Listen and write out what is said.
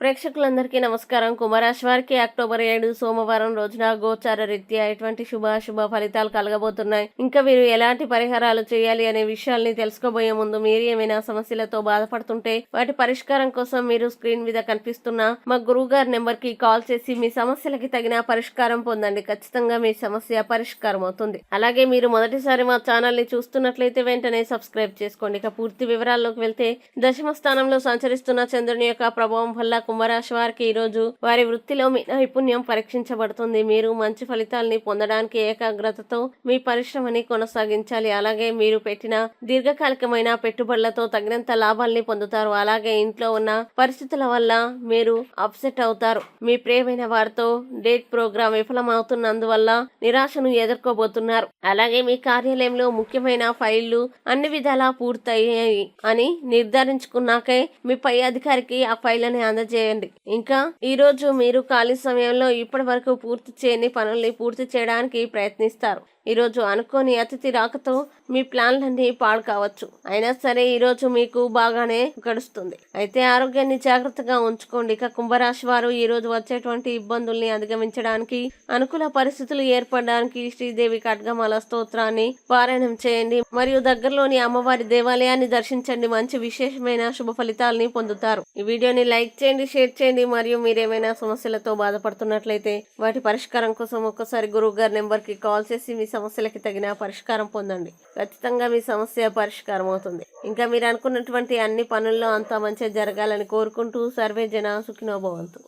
ప్రేక్షకులందరికీ నమస్కారం. కుంభరాశి వారికి అక్టోబర్ ఏడు సోమవారం రోజున గోచార రీత్యా ఎటువంటి శుభాశుభ ఫలితాలు కలగబోతున్నాయి? ఇంకా మీరు ఎలాంటి పరిహారాలు చేయాలి అనే విషయాల్ని తెలుసుకోబోయే ముందు మీరు ఏమైనా సమస్యలతో బాధపడుతుంటే వాటి పరిష్కారం కోసం మీరు స్క్రీన్ మీద కనిపిస్తున్న మా గురువు గారి నెంబర్కి కాల్ చేసి మీ సమస్యలకి తగిన పరిష్కారం పొందండి. ఖచ్చితంగా మీ సమస్య పరిష్కారం అవుతుంది. అలాగే మీరు మొదటిసారి మా ఛానల్ని చూస్తున్నట్లయితే వెంటనే సబ్స్క్రైబ్ చేసుకోండి. ఇక పూర్తి వివరాల్లోకి వెళ్తే దశమ స్థానంలో సంచరిస్తున్న చంద్రుని యొక్క ప్రభావం వల్ల కుంభరాశి వారికి ఈ రోజు వారి వృత్తిలో మీ నైపుణ్యం పరీక్షించబడుతుంది. మీరు మంచి ఫలితాల్ని పొందడానికి ఏకాగ్రతతో మీ పరిశ్రమని కొనసాగించాలి. అలాగే మీరు పెట్టిన దీర్ఘకాలికమైన పెట్టుబడులతో తగినంత లాభాల్ని పొందుతారు. అలాగే ఇంట్లో ఉన్న పరిస్థితుల వల్ల మీరు అప్సెట్ అవుతారు. మీ ప్రియమైన వారితో డేట్ ప్రోగ్రామ్ విఫలమవుతున్నందువల్ల నిరాశను ఎదుర్కోబోతున్నారు. అలాగే మీ కార్యాలయంలో ముఖ్యమైన ఫైళ్ళు అన్ని విధాలా పూర్తయ్యాయి అని నిర్ధారించుకున్నాకే మీ పై అధికారికి ఆ ఫైళ్ళని చేయండి. ఇంకా ఈ రోజు మీరు ఖాళీ సమయంలో ఇప్పటి వరకు పూర్తి చేయని పనుల్ని పూర్తి చేయడానికి ప్రయత్నిస్తారు. ఈ రోజు అనుకోని అతిథి రాకతో మీ ప్లాన్లన్నీ పాడు కావచ్చు. అయినా సరే ఈ రోజు మీకు బాగానే గడుస్తుంది. అయితే ఆరోగ్యాన్ని జాగ్రత్తగా ఉంచుకోండి. ఇక కుంభరాశి వారు ఈ రోజు వచ్చేటువంటి ఇబ్బందుల్ని అధిగమించడానికి అనుకూల పరిస్థితులు ఏర్పడడానికి శ్రీదేవి ఖడ్గమాల స్తోత్రాన్ని పారాయణం చేయండి. మరియు దగ్గరలోని అమ్మవారి దేవాలయాన్ని దర్శించండి. మంచి విశేషమైన శుభ ఫలితాలని పొందుతారు. ఈ వీడియోని లైక్ చేయండి షేర్ చేయండి. మరియు మీరేమైనా సమస్యలతో బాధపడుతున్నట్లయితే వాటి పరిష్కారం కోసం ఒక్కసారి గురువు గారి నెంబర్కి కాల్ చేసి మీ సమస్యలకి తగిన పరిష్కారం పొందండి. ఖచ్చితంగా మీ సమస్య పరిష్కారం అవుతుంది. ఇంకా మీరు అనుకున్నటువంటి అన్ని పనుల్లో అంతా మంచిగా జరగాలని కోరుకుంటూ సర్వే జన సుఖినోభవంతు